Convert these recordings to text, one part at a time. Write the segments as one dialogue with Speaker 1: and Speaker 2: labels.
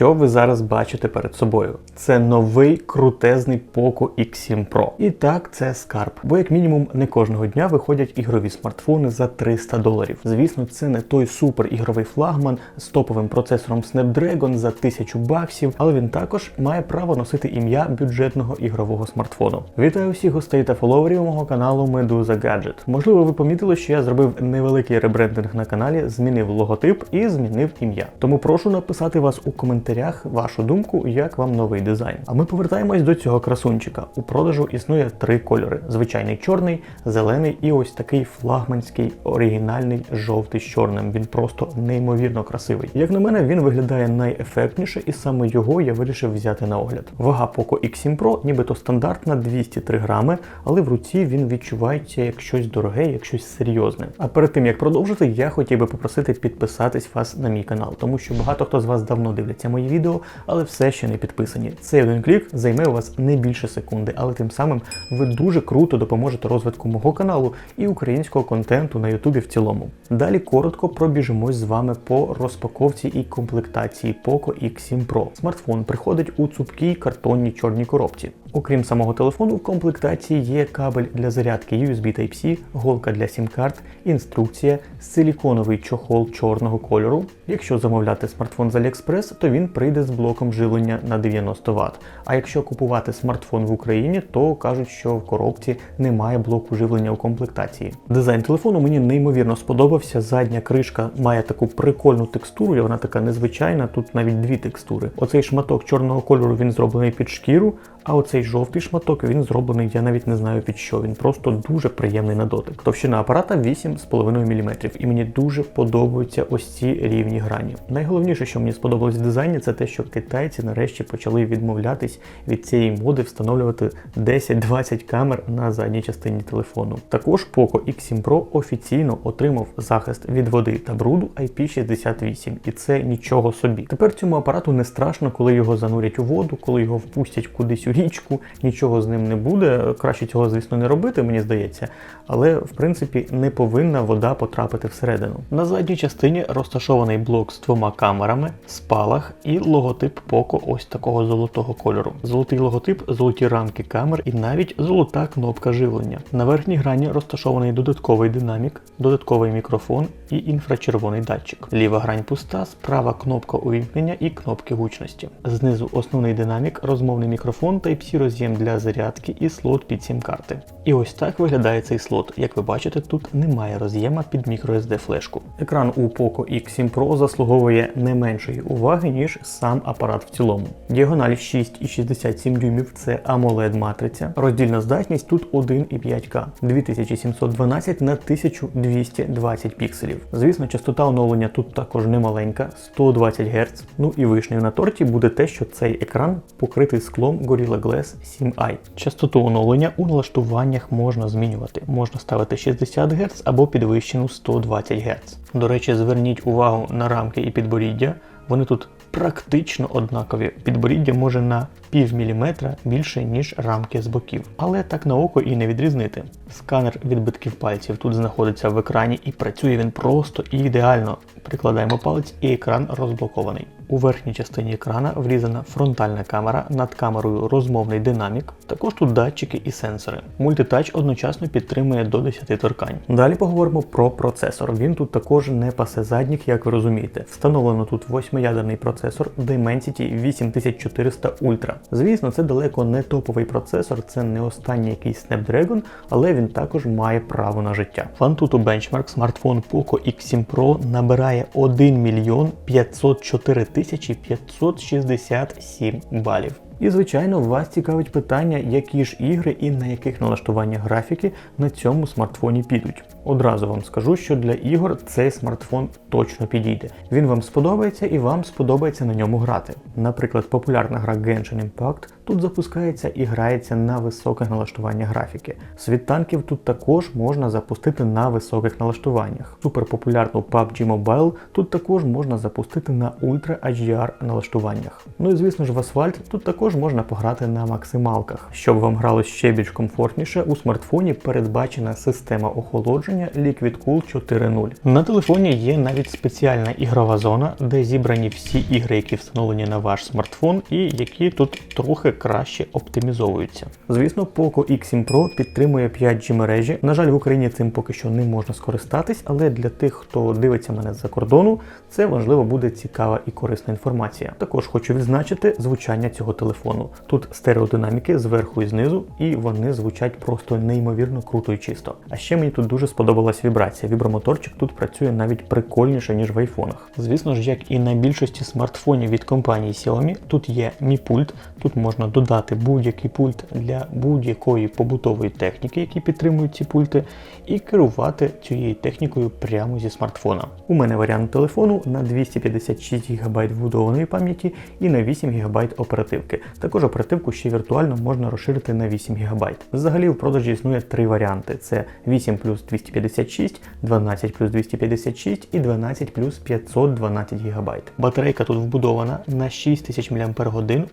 Speaker 1: Що ви зараз бачите перед собою? Це новий крутезний Poco X7 Pro. І так, це скарб. Бо як мінімум не кожного дня виходять ігрові смартфони за 300 доларів. Звісно, це не той супер ігровий флагман з топовим процесором Snapdragon за 1000 баксів, але він також має право носити ім'я бюджетного ігрового смартфону. Вітаю всіх гостей та фоловерів мого каналу Medusa Gadget. Можливо, ви помітили, що я зробив невеликий ребрендинг на каналі, змінив логотип і змінив ім'я. Тому прошу написати вас у коментарях вашу думку, як вам новий дизайн. А ми повертаємось до цього красунчика. У продажу існує три кольори: звичайний чорний, зелений і ось такий флагманський оригінальний жовтий з чорним. Він просто неймовірно красивий. Як на мене, він виглядає найефектніше, і саме його я вирішив взяти на огляд. Вага Poco X7 Pro, нібито стандартна 203 грами, але в руці він відчувається як щось дороге, як щось серйозне. А перед тим як продовжити, я хотів би попросити підписатись вас на мій канал, тому що багато хто з вас давно дивляться мої відео, але все ще не підписані. Цей один клік займе у вас не більше секунди, але тим самим ви дуже круто допоможете розвитку мого каналу і українського контенту на Ютубі в цілому. Далі коротко пробіжимось з вами по розпаковці і комплектації Poco X7 Pro. Смартфон приходить у цупкій картонній чорній коробці. Окрім самого телефону, в комплектації є кабель для зарядки USB Type-C, голка для сім-карт, інструкція, силіконовий чохол чорного кольору. Якщо замовляти смартфон з AliExpress, то він прийде з блоком живлення на 90 Вт. А якщо купувати смартфон в Україні, то кажуть, що в коробці немає блоку живлення у комплектації. Дизайн телефону мені неймовірно сподобався. Задня кришка має таку прикольну текстуру, вона така незвичайна. Тут навіть дві текстури. Оцей шматок чорного кольору він зроблений під шкіру. А оцей жовтий шматок він зроблений, я навіть не знаю під що. Він просто дуже приємний на дотик. Товщина апарата 8,5 мм, і мені дуже подобаються ось ці рівні грані. Найголовніше, що мені сподобалось в дизайні, це те, що китайці нарешті почали відмовлятись від цієї моди встановлювати 10-20 камер на задній частині телефону. Також Poco X7 Pro офіційно отримав захист від води та бруду IP68, і це нічого собі. Тепер цьому апарату не страшно, коли його занурять у воду, коли його впустять кудись у річку, нічого з ним не буде. Краще цього, звісно, не робити, мені здається, але в принципі не повинна вода потрапити всередину. На задній частині розташований блок з двома камерами, спалах і логотип Poco ось такого золотого кольору. Золотий логотип, золоті рамки камер і навіть золота кнопка живлення. На верхній грані розташований додатковий динамік, додатковий мікрофон і інфрачервоний датчик. Ліва грань пуста, справа кнопка увімкнення і кнопки гучності. Знизу основний динамік, розмовний мікрофон Type-C роз'єм для зарядки і слот під сім-карти. І ось так виглядає цей слот. Як ви бачите, тут немає роз'єма під microSD флешку. Екран у Poco X7 Pro заслуговує не меншої уваги, ніж сам апарат в цілому. Діагональ 6,67 дюймів це AMOLED матриця. Роздільна здатність тут 1,5К 2712 на 1220 пікселів. Звісно, частота оновлення тут також немаленька 120 Гц. Ну і вишнею на торті буде те, що цей екран покритий склом Gorilla Glass 7i. Частоту оновлення у налаштуваннях можна змінювати. Можна ставити 60 Гц або підвищену 120 Гц. До речі, зверніть увагу на рамки і підборіддя. Вони тут практично однакові. Підборіддя може на пів міліметра більше, ніж рамки з боків. Але так на око і не відрізнити. Сканер відбитків пальців тут знаходиться в екрані і працює він просто і ідеально. Прикладаємо палець і екран розблокований. У верхній частині екрана врізана фронтальна камера, над камерою розмовний динамік. Також тут датчики і сенсори. Мультитач одночасно підтримує до 10 торкань. Далі поговоримо про процесор. Він тут також не пасе задніх, як ви розумієте. Встановлено тут восьмиядерний процесор Dimensity 8400 Ultra. Звісно, це далеко не топовий процесор, це не останній якийсь Snapdragon, але він також має право на життя. Fun2 Benchmark смартфон Poco X7 Pro набирає 1 мільйон 504 тисячі 567 балів. І, звичайно, вас цікавить питання, які ж ігри і на яких налаштуваннях графіки на цьому смартфоні підуть. Одразу вам скажу, що для ігор цей смартфон точно підійде. Він вам сподобається і вам сподобається на ньому грати. Наприклад, популярна гра Genshin Impact тут запускається і грається на високих налаштуваннях графіки. Світ танків тут також можна запустити на високих налаштуваннях. Суперпопулярну PUBG Mobile тут також можна запустити на Ultra HDR налаштуваннях. Ну і звісно ж в Asphalt тут також Також можна пограти на максималках. Щоб вам гралось ще більш комфортніше, у смартфоні передбачена система охолодження Liquid Cool 4.0. На телефоні є навіть спеціальна ігрова зона, де зібрані всі ігри, які встановлені на ваш смартфон, і які тут трохи краще оптимізовуються. Звісно, Poco X7 Pro підтримує 5G мережі. На жаль, в Україні цим поки що не можна скористатись, але для тих, хто дивиться мене з-за кордону, це важливо буде цікава і корисна інформація. Також хочу відзначити звучання цього телефону. Тут стереодинаміки зверху і знизу, і вони звучать просто неймовірно круто і чисто. А ще мені тут дуже сподобалась вібрація. Вібромоторчик тут працює навіть прикольніше, ніж в айфонах. Звісно ж, як і на більшості смартфонів від компанії Xiaomi, тут є Mi пульт, тут можна додати будь-який пульт для будь-якої побутової техніки, які підтримують ці пульти, і керувати цією технікою прямо зі смартфона. У мене варіант телефону на 256 ГБ вбудованої пам'яті і на 8 ГБ оперативки. Також оперативку ще віртуально можна розширити на 8 ГБ. Взагалі в продажі існує три варіанти: це 8 плюс 256, 12 плюс 256 і 12 плюс 512 ГБ. Батарейка тут вбудована на 6000 мАч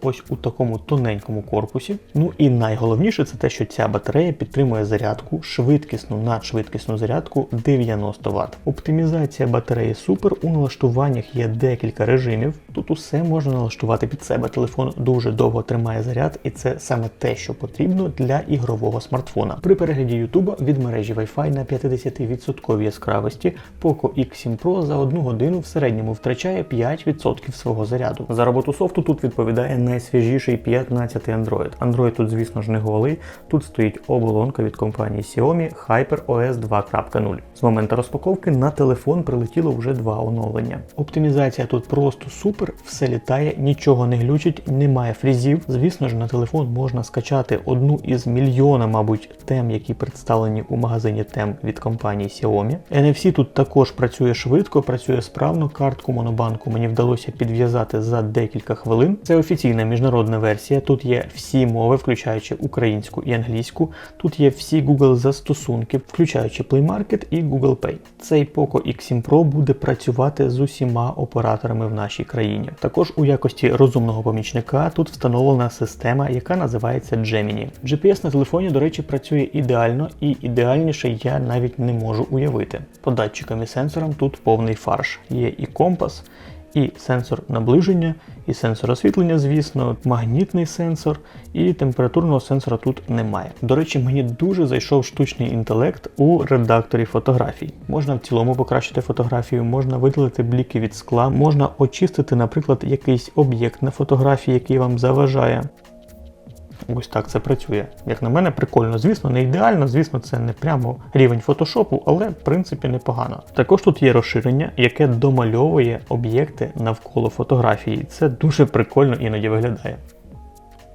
Speaker 1: ось у такому тоненькому корпусі. Ну і найголовніше це те, що ця батарея підтримує зарядку, швидкісну надшвидкісну зарядку 90 Вт. Оптимізація батареї супер. У налаштуваннях є декілька режимів. Тут усе можна налаштувати під себе. Телефон дуже довго тримає заряд, і це саме те, що потрібно для ігрового смартфона. При перегляді YouTube від мережі Wi-Fi на 50% яскравості Poco X7 Pro за одну годину в середньому втрачає 5% свого заряду. За роботу софту тут відповідає найсвіжіший 15 Android. Android тут, звісно ж, не голий. Тут стоїть оболонка від компанії Xiaomi HyperOS 2.0. З моменту розпаковки на телефон прилетіло вже два оновлення. Оптимізація тут просто супер, все літає, нічого не глючить, немає фрізів. Звісно ж, на телефон можна скачати одну із мільйона, мабуть, тем, які представлені у магазині тем від компанії Xiaomi. NFC тут також працює швидко, працює справно. Картку монобанку мені вдалося підв'язати за декілька хвилин. Це офіційна міжнародна версія. Тут є всі мови, включаючи українську і англійську. Тут є всі Google застосунки, включаючи Play Market і Google Pay. Цей Poco X7 Pro буде працювати з усіма операторами в нашій країні. Також у якості розумного помічника тут встановлена система, яка називається Gemini. GPS на телефоні, до речі, працює ідеально і ідеальніше я навіть не можу уявити. По датчикам і сенсорам тут повний фарш. Є і компас, і сенсор наближення, і сенсор освітлення, звісно, магнітний сенсор, і температурного сенсора тут немає. До речі, мені дуже зайшов штучний інтелект у редакторі фотографій. Можна в цілому покращити фотографію, можна видалити бліки від скла, можна очистити, наприклад, якийсь об'єкт на фотографії, який вам заважає. Ось так це працює. Як на мене, прикольно. Звісно, не ідеально, звісно, це не прямо рівень фотошопу, але в принципі непогано. Також тут є розширення, яке домальовує об'єкти навколо фотографії. Це дуже прикольно іноді виглядає.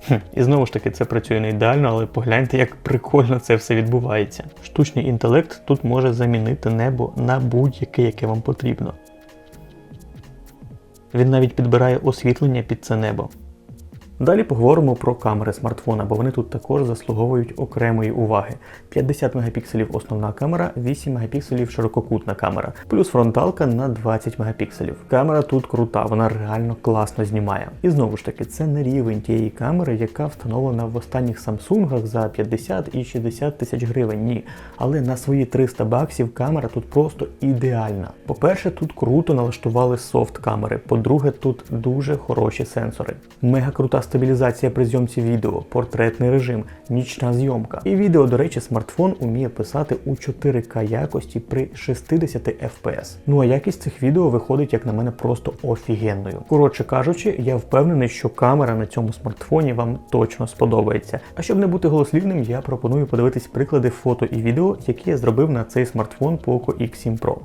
Speaker 1: Хм, І знову ж таки, це працює не ідеально, але погляньте, як прикольно це все відбувається. Штучний інтелект тут може замінити небо на будь-яке, яке вам потрібно. Він навіть підбирає освітлення під це небо. Далі поговоримо про камери смартфона, бо вони тут також заслуговують окремої уваги. 50 мегапікселів основна камера, 8 мегапікселів ширококутна камера, плюс фронталка на 20 мегапікселів. Камера тут крута, вона реально класно знімає. І знову ж таки, це не рівень тієї камери, яка встановлена в останніх Samsung за 50 і 60 тисяч гривень. Ні. Але на свої 300 баксів камера тут просто ідеальна. По-перше, тут круто налаштували софт камери. По-друге, тут дуже хороші сенсори. Мега крута стабілізація при зйомці відео, портретний режим, нічна зйомка. І відео, до речі, смартфон уміє писати у 4К якості при 60 FPS. Ну а якість цих відео виходить, як на мене, просто офігенною. Коротше кажучи, я впевнений, що камера на цьому смартфоні вам точно сподобається. А щоб не бути голослівним, я пропоную подивитись приклади фото і відео, які я зробив на цей смартфон Poco X7 Pro.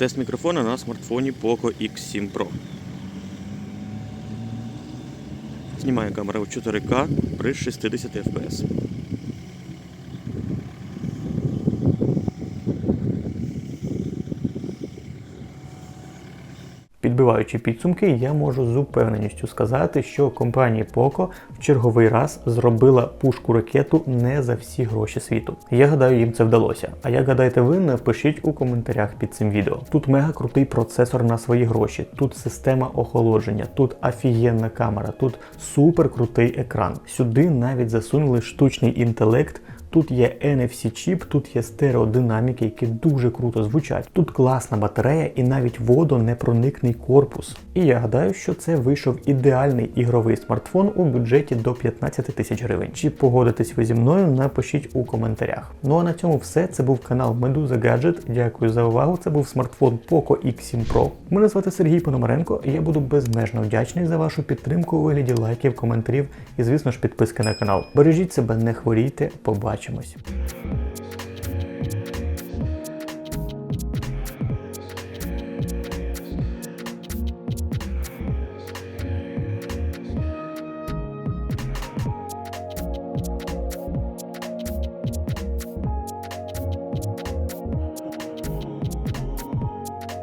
Speaker 1: Тест мікрофона на смартфоні Poco X7 Pro. Знімає камера у 4К при 60 FPS. Підбиваючи підсумки, я можу з упевненістю сказати, що компанія Poco в черговий раз зробила пушку ракету не за всі гроші світу. Я гадаю, їм це вдалося. А як гадаєте ви, напишіть у коментарях під цим відео. Тут мега крутий процесор на свої гроші, тут система охолодження, тут офігенна камера, тут супер крутий екран. Сюди навіть засунули штучний інтелект. Тут є NFC чіп, тут є стереодинаміки, які дуже круто звучать. Тут класна батарея і навіть водонепроникний корпус. І я гадаю, що це вийшов ідеальний ігровий смартфон у бюджеті до 15 тисяч гривень. Чи погодитесь ви зі мною? Напишіть у коментарях. Ну а на цьому все. Це був канал Медуза Гаджет. Дякую за увагу. Це був смартфон Poco X7 Pro. Мене звати Сергій Пономаренко, і я буду безмежно вдячний за вашу підтримку у вигляді лайків, коментарів і, звісно ж, підписки на канал. Бережіть себе, не хворійте. Побачимось.